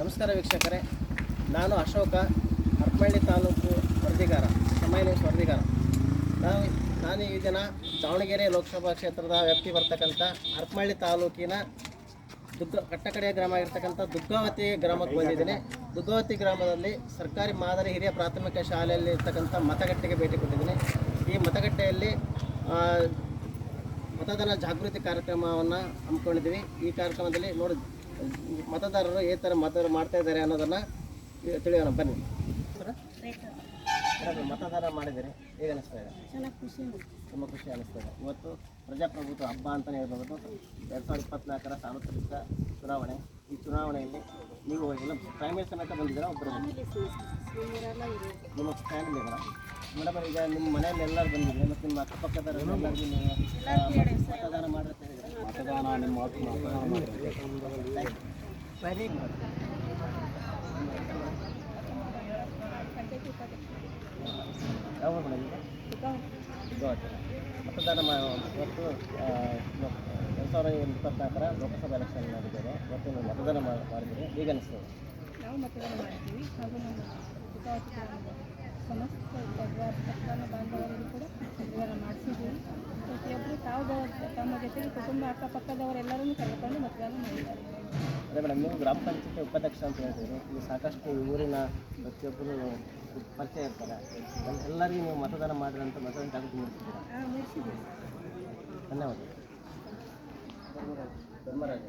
ನಮಸ್ಕಾರ ವೀಕ್ಷಕರೇ. ನಾನು ಅಶೋಕ, ಹರಪಳ್ಳಿ ತಾಲೂಕು ವರದಿಗಾರ ಸಮಯ ವರದಿಗಾರ ನಾವು ನಾನು ಈ ದಿನ ದಾವಣಗೆರೆ ಲೋಕಸಭಾ ಕ್ಷೇತ್ರದ ವ್ಯಾಪ್ತಿ ಬರ್ತಕ್ಕಂಥ ಹರಪಳ್ಳಿ ತಾಲೂಕಿನ ದುಗ್ಗ ಕಟ್ಟಕಡೆಯ ಗ್ರಾಮ ಆಗಿರ್ತಕ್ಕಂಥ ದುಗ್ಗಾವತಿ ಗ್ರಾಮಕ್ಕೆ ಬಂದಿದ್ದೀನಿ. ದುಗ್ಗಾವತಿ ಗ್ರಾಮದಲ್ಲಿ ಸರ್ಕಾರಿ ಮಾದರಿ ಹಿರಿಯ ಪ್ರಾಥಮಿಕ ಶಾಲೆಯಲ್ಲಿ ಇರ್ತಕ್ಕಂಥ ಮತಗಟ್ಟೆಗೆ ಭೇಟಿ ಕೊಟ್ಟಿದ್ದೀನಿ. ಈ ಮತಗಟ್ಟೆಯಲ್ಲಿ ಮತದಾನ ಜಾಗೃತಿ ಕಾರ್ಯಕ್ರಮವನ್ನು ಹಮ್ಮಿಕೊಂಡಿದ್ದೀವಿ. ಈ ಕಾರ್ಯಕ್ರಮದಲ್ಲಿ ನೋಡಿ ಮತದಾರರು ಈ ಥರ ಮತ ಮಾಡ್ತಾ ಇದ್ದಾರೆ ಅನ್ನೋದನ್ನು ತಿಳಿಯೋಣ ಬನ್ನಿ. ಮತದಾರ ಮತದಾನ ಮಾಡಿದರೆ ಹೇಗೆ ಅನಿಸ್ತಾ ಇದೆ? ತುಂಬ ಖುಷಿ ಅನಿಸ್ತಾ ಖುಷಿ ಅನಿಸ್ತದೆ ಇವತ್ತು ಪ್ರಜಾಪ್ರಭುತ್ವ ಹಬ್ಬ ಅಂತಲೇ ಹೇಳ್ಬೋದು. ಎರಡು ಸಾವಿರದ ಇಪ್ಪತ್ನಾಲ್ಕರ ಸಾರ್ವತ್ರಿಕ ಚುನಾವಣೆ. ಈ ಚುನಾವಣೆಯಲ್ಲಿ ನೀವು ಎಲ್ಲ ಫ್ಯಾಮಿಲಿ ಸಮೇತ ಬಂದಿದ್ದೀರ ಒಬ್ಬರು ನಿಮ್ಮ ಫ್ಯಾಮಿಲಿ ಮೇಡಮ್ ಮೇಡಮ್ ಈಗ ನಿಮ್ಮ ಮನೆಯಲ್ಲಿ ಎಲ್ಲರೂ ಬಂದಿದ್ದೀರಿ? ಮತ್ತು ನಿಮ್ಮ ಅಕ್ಕಪಕ್ಕದವರು ಎಲ್ಲರಿಗೂ ನೀವು ಮತದಾನ ಮಾಡಿರ್ತಾ ಇದ್ದೀರಾ? ಮತದಾನ ನಿಮ್ಮ ವೆರಿ ಗುಡ್ ಯಾವ ಮೇಡಮ್ ಮತದಾನ ಇವತ್ತು ಎರಡು ಸಾವಿರದ ಇಪ್ಪತ್ತ್ನಾಲ್ಕರ ಲೋಕಸಭಾ ಎಲೆಕ್ಷನ್ ನಡೆದಿದೆ ಇವತ್ತು ನೀವು ಮತದಾನ ಮಾ- ಮಾಡಿದ್ದೀರಿ ಈಗ ಅನಿಸ್ತದೆ ನಾವು ಮತದಾನ ಮಾಡ್ತೀವಿ ಹಾಗೂ ನಮ್ಮ ಸಮಸ್ತ ಮತದಾನ ಬಾಂಧವರಿಗೂ ಕೂಡ ಮತದಾನ ಮಾಡಿಸಿದ್ದೀವಿ. ಪ್ರತಿಯೊಬ್ಬರು ತಾವು ತಮ್ಮ ಜೊತೆಗೆ ಕುಟುಂಬ ಅಕ್ಕಪಕ್ಕದವರೆಲ್ಲರನ್ನು ಕರೆದುಕೊಂಡು ಮತದಾನ ಮಾಡಿದ್ದಾರೆ. ಅದೇ ಮೇಡಮ್ ನೀವು ಗ್ರಾಮ ಪಂಚಾಯತಿ ಉಪಾಧ್ಯಕ್ಷ ಅಂತ ಹೇಳ್ತೀರಿ ಇಲ್ಲಿ ಸಾಕಷ್ಟು ಊರಿನ ಪ್ರತಿಯೊಬ್ಬರು ಪರಿಚಯ ಇರ್ತಾರೆ. ಎಲ್ಲರಿಗೂ ನೀವು ಮತದಾನ ಮಾಡಿರಿ ಅಂತ ಮತದಾನ ಜಾಗೃತಿ ಮೂಡಿಸಿದ್ದೀರಾ? ಧನ್ಯವಾದ. ಧರ್ಮರಾಜ.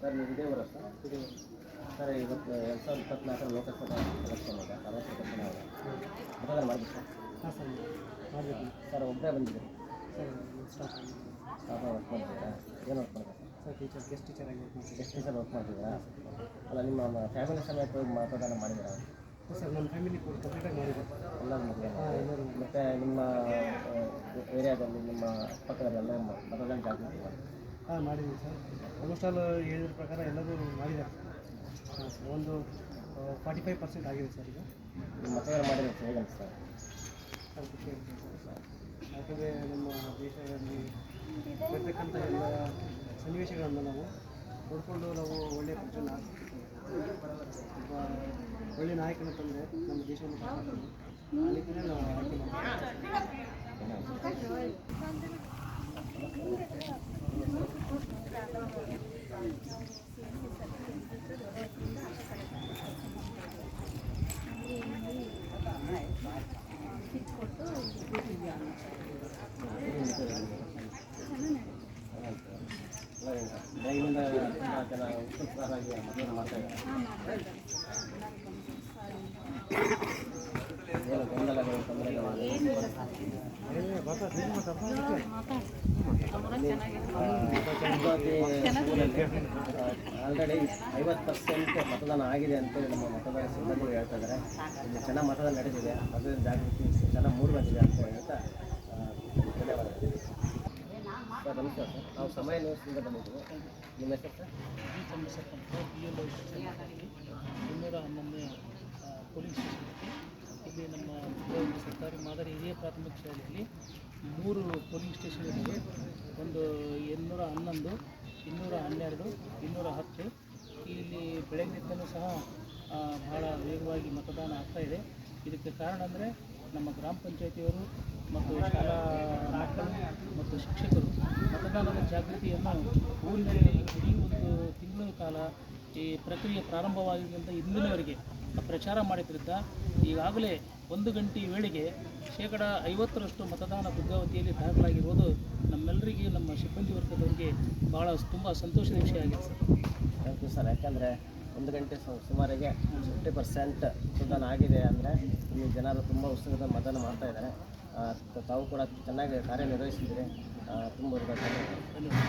ಸರ್ ನೀವು ಇದೇ ಸರ್? ಸರ್ ಇವತ್ತು ಎರಡು ಸಾವಿರದ ಇಪ್ಪತ್ನಾಲ್ಕರ ಲೋಕಸಭಾ ಎಲೆಕ್ಷನ್ ಇದೆ ಸಾರ್ವತ್ರಿಕ ಚುನಾವಣೆ ಮತದಾನ ಮಾಡಬೇಕು ಸರ್? ಹಾಂ ಸರ್ ಮಾಡಬೇಕು. ಸರ್ ಒಬ್ಬರೇ ಬಂದಿದ್ದೀರಿ? ಸರ್ ಏನು ವರ್ಕ್ ಮಾಡ್ತೀರಾ? ಟೀಚರ್ ಗೆಸ್ಟ್ ಟೀಚರ್ ಆಗಿ ವರ್ಕ್ ಮಾಡ್ತೀನಿ ಎಷ್ಟು ದಿವಸ ವರ್ಕ್ ಮಾಡ್ತಿದ್ದೀರಾ ಅಲ್ಲ ನಿಮ್ಮ ಫ್ಯಾಮಿಲಿ ಸಮೇತ ಹೋಗಿ ಮತದಾನ ಮಾಡಿದ್ದೀರಾ ಸರ್ ನಮ್ಮ ಫ್ಯಾಮಿಲಿ ಕೂಡ ಕಂಪ್ಲೀಟಾಗಿ ಆಗಿ ಎಲ್ಲರೂ ಮದುವೆ ಮತ್ತು ನಿಮ್ಮ ಏರಿಯಾದಲ್ಲಿ ನಿಮ್ಮ ಪಕ್ಕದಲ್ಲೆಲ್ಲ ಮತದಾನ ಜಾಗೃತಿ ಮಾಡಿ ಹಾಂ ಮಾಡಿದ್ದೀವಿ ಸರ್. ಆಲ್ಮೋಸ್ಟ್ ಆಲ್ ಹೇಳಿದ ಪ್ರಕಾರ ಎಲ್ಲರೂ ಮಾಡಿದ್ದಾರೆ. ಹಾಂ ಸರ್ ಒಂದು ಫಾರ್ಟಿ ಫೈವ್ ಪರ್ಸೆಂಟ್ ಆಗಿದೆ ಸರ್ ಈಗ. ಮತದಾನ ಮಾಡಿದ್ರೆ ಹೇಗೆ ಅನಿಸ್ತಾರೆ ಸರ್ ಖುಷಿ ಆಗ್ತದೆ ಸರ್. ಯಾಕಂದರೆ ನಮ್ಮ ದೇಶದಲ್ಲಿ ಇರ್ತಕ್ಕಂಥ ಎಲ್ಲ ಸನ್ನಿವೇಶಗಳನ್ನು ನಾವು ನೋಡಿಕೊಂಡು ನಾವು ಒಳ್ಳೆಯ ಪಕ್ಷನ ಒಬ್ಬ ಒಳ್ಳೆಯ ನಾಯಕನ ತಂದರೆ ನಮ್ಮ ದೇಶವನ್ನು ನಿಟ್ಟಿನಲ್ಲಿ ನಾವು ಆಯ್ಕೆ ಮಾಡ್ತೀವಿ. ಬೆಳಗಿನಿಂದ ಆಲ್ರೆಡಿ ಐವತ್ತು ಪರ್ಸೆಂಟ್ ಮತದಾನ ಆಗಿದೆ ಅಂತೇಳಿ ನಮ್ಮ ಮತದಾರ ಸಿಬ್ಬಂದಿಗಳು ಹೇಳ್ತಾ ಇದ್ದಾರೆ. ಚೆನ್ನಾಗಿ ಮತದಾನ ನಡೆದಿದೆ. ಅದರಿಂದ ಜಾಗೃತಿ ಚೆನ್ನಾಗಿ ಮೂಡಿ ಬಂದಿದೆ ಅಂತ ಹೇಳ್ತಾ ಆ, ಧನ್ಯವಾದ ಸರ್ ನಮಸ್ಕಾರ ಸರ್. ನಾವು ಸಮಯ ನ್ಯೂಸಿಂದ ಬಂದಿದ್ದೀವಿ. ನಿಮ್ಮ ಹೆಸರು ಸರ್? ಎಲ್ ಇನ್ನೂರ ಹನ್ನೊಂದನೇ ಪೊಲೀಸ್ ಸ್ಟೇಷನ್ ಇಲ್ಲಿ ನಮ್ಮ ಸರ್ಕಾರಿ ಮಾದರಿ ಹಿರಿಯ ಪ್ರಾಥಮಿಕ ಶಾಲೆಯಲ್ಲಿ ಮೂರು ಪೊಲೀಸ್ ಸ್ಟೇಷನ್ ಇದ್ದಾವೆ ಒಂದು ಇನ್ನೂರ ಹನ್ನೊಂದು, ಇನ್ನೂರ ಹನ್ನೆರಡು, ಇನ್ನೂರ ಹತ್ತು. ಇಲ್ಲಿ ಬೆಳಗ್ಗಿನಿಂದಲೂ ಸಹ ಬಹಳ ವೇಗವಾಗಿ ಮತದಾನ ಆಗ್ತಾ ಇದೆ. ಇದಕ್ಕೆ ಕಾರಣ ಅಂದರೆ ನಮ್ಮ ಗ್ರಾಮ ಪಂಚಾಯತಿಯವರು ಮತ್ತು ಶಾಲಾ ಮಕ್ಕಳು ಮತ್ತು ಶಿಕ್ಷಕರು ಮತದಾನದ ಜಾಗೃತಿಯನ್ನು ಊರಿನಲ್ಲಿ ಇಡೀ ಒಂದು ತಿಂಗಳ ಕಾಲ ಈ ಪ್ರಕ್ರಿಯೆ ಪ್ರಾರಂಭವಾಗಿದ್ದರಿಂದ ಇಂದಿನವರೆಗೆ ಪ್ರಚಾರ ಮಾಡಿದ್ರಿಂದ ಈಗಾಗಲೇ ಒಂದು ಗಂಟೆ ವೇಳೆಗೆ ಶೇಕಡ ಐವತ್ತರಷ್ಟು ಮತದಾನ ದುರ್ಗಾವತಿಯಲ್ಲಿ ದಾಖಲಾಗಿರುವುದು ನಮ್ಮೆಲ್ಲರಿಗೆ, ನಮ್ಮ ಸಿಬ್ಬಂದಿ ವರ್ಗದವರಿಗೆ ಭಾಳ ತುಂಬ ಸಂತೋಷದ ವಿಷಯ ಆಗಿದೆ ಸರ್. ಥ್ಯಾಂಕ್ ಯು ಸರ್ ಯಾಕಂದರೆ ಒಂದು ಗಂಟೆ ಸುಮಾರಿಗೆ ಫಿಫ್ಟಿ ಪರ್ಸೆಂಟ್ ಮತದಾನ ಆಗಿದೆ ಅಂದರೆ ಇಲ್ಲಿ ಜನರು ತುಂಬ ಉತ್ಸಾಹದ ಮತದಾನ ಮಾಡ್ತಾ ಇದ್ದಾರೆ. ತಾವು ಕೂಡ ಚೆನ್ನಾಗಿ ಕಾರ್ಯನಿರ್ವಹಿಸಿದ್ದೀರಿ. ಆ, ತುಂಬ ಧನ್ಯವಾದ ಧನ್ಯವಾದ